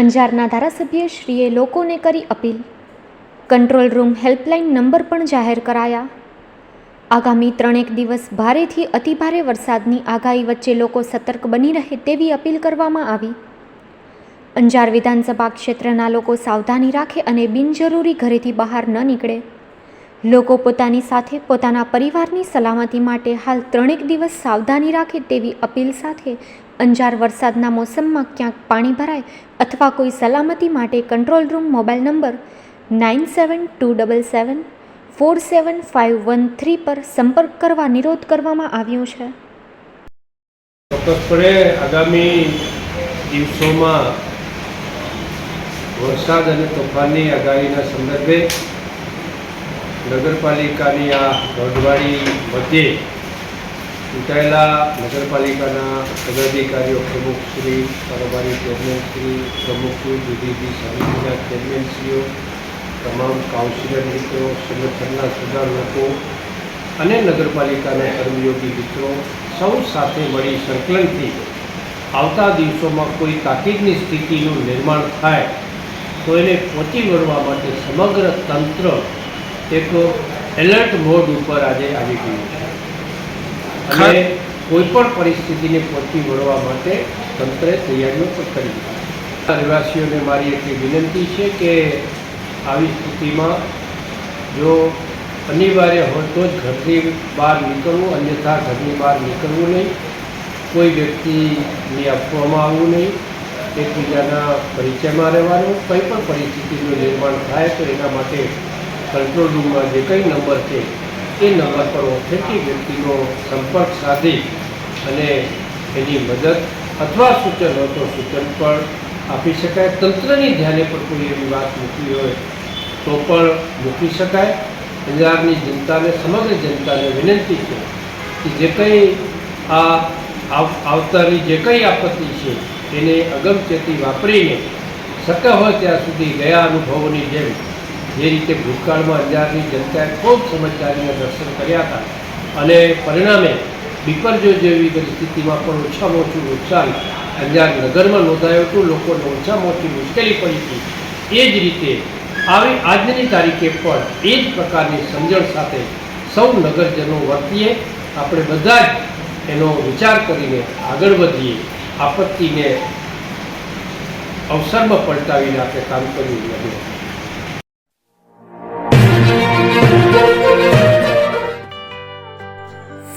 અંજારના ધારાસભ્ય શ્રીએ લોકોને કરી appeal. Control room helpline number પણ જાહેર કરાયા. આગામી ત્રણેક દિવસ ભારેથી અતિભારે વરસાદની આગાહી વચ્ચે લોકો સતર્ક બની રહે તેવી અપીલ કરવામાં આવી. અંજાર વિધાનસભા ક્ષેત્રના લોકો સાવધાની રાખે અને બિનજરૂરી ઘરેથી બહાર ન નીકળે. લોકો પોતાની સાથે પોતાના પરિવારની સલામતી માટે હાલ ત્રણેક દિવસ સાવધાની રાખે તેવી અપીલ સાથે અંજાર વરસાદના મોસમમાં ક્યાંક પાણી ભરાય અથવા કોઈ સલામતી માટે control room mobile number nine seven two double seven four seven five one three પર સંપર્ક કરવા નિરોધ કરવામાં આવ્યો છે. ચોક્કસપણે આગામી દિવસોમાં વરસાદ અને તોફાનની આગાહીના સંદર્ભે નગરપાલિકાની આ ગઢવાડી મધ્યે ચૂંટાયેલા નગરપાલિકાના પદાધિકારીઓ પ્રમુખશ્રી કારોબારી ચેરમેનશ્રી પ્રમુખશ્રી જુદી જુદી સમિતિના ચેરમેનશ્રીઓ તમામ કાઉન્સિલર મિત્રો, સંગઠનના સુધાર લોકો અને નગરપાલિકાના કર્મયોગી મિત્રો સૌ સાથે મળી સંકલનથી આવતા દિવસોમાં કોઈ તાકીદની સ્થિતિનું નિર્માણ થાય તો એને પહોંચી વળવા માટે સમગ્ર તંત્ર એક એલર્ટ મોડ ઉપર આજે આવી ગયું છે. અને કોઈ પણ પરિસ્થિતિને પહોંચી વળવા માટે તંત્રે તૈયારીઓ પણ કરી રહેવાસીઓને મારી એટલી વિનંતી છે કે આવી સ્થિતિમાં જો અનિવાર્ય હોય તો જ ઘરથી બહાર નીકળવું અન્યથા ઘરની બહાર નીકળવું નહીં. કોઈ વ્યક્તિને આપવામાં આવવું નહીં. એકબીજાના પરિચયમાં રહેવાનું. કંઈ પણ પરિસ્થિતિનું નિર્માણ થાય તો એના માટે કંટ્રોલ રૂમમાં જે કંઈ નંબર છે, એ નંબર પર ઓથેન્ટિક વ્યક્તિનો સંપર્ક સાધી અને એની મદદ અથવા સૂચન તો સૂચન પણ આપી શકાય. તંત્રની ધ્યાને પણ કોઈ એવી વાત મૂકવી હોય તો પણ મૂકી શકાય. પંજાબની જનતાને, સમગ્ર જનતાને વિનંતી છે કે જે કંઈ આ આવતાની જે કંઈ આપત્તિ છે, એને અગમચેતી વાપરીને શક્ય હોય ત્યાં સુધી ગયા અનુભવોની જેમ જે રીતે ભૂતકાળમાં અંજારની જનતાએ ખૂબ સમજદારીના દર્શન કર્યા હતા અને પરિણામે વિપર્યો જેવી પરિસ્થિતિમાં પણ ઓછામાં ઓછું નુકસાન અંજાર નગરમાં નોંધાયું હતું. લોકોને ઓછામાં ઓછી મુશ્કેલી પડી હતી. એ જ રીતે આવી આજની તારીખે પણ એ જ પ્રકારની સમજણ સાથે સૌ નગરજનો વર્તીએ આપણે બધા જ એનો વિચાર કરીને આગળ વધીએ. આપત્તિને અવસરમાં પલટાવીને આપણે કામ કરવું જોઈએ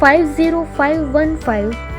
five zero five one five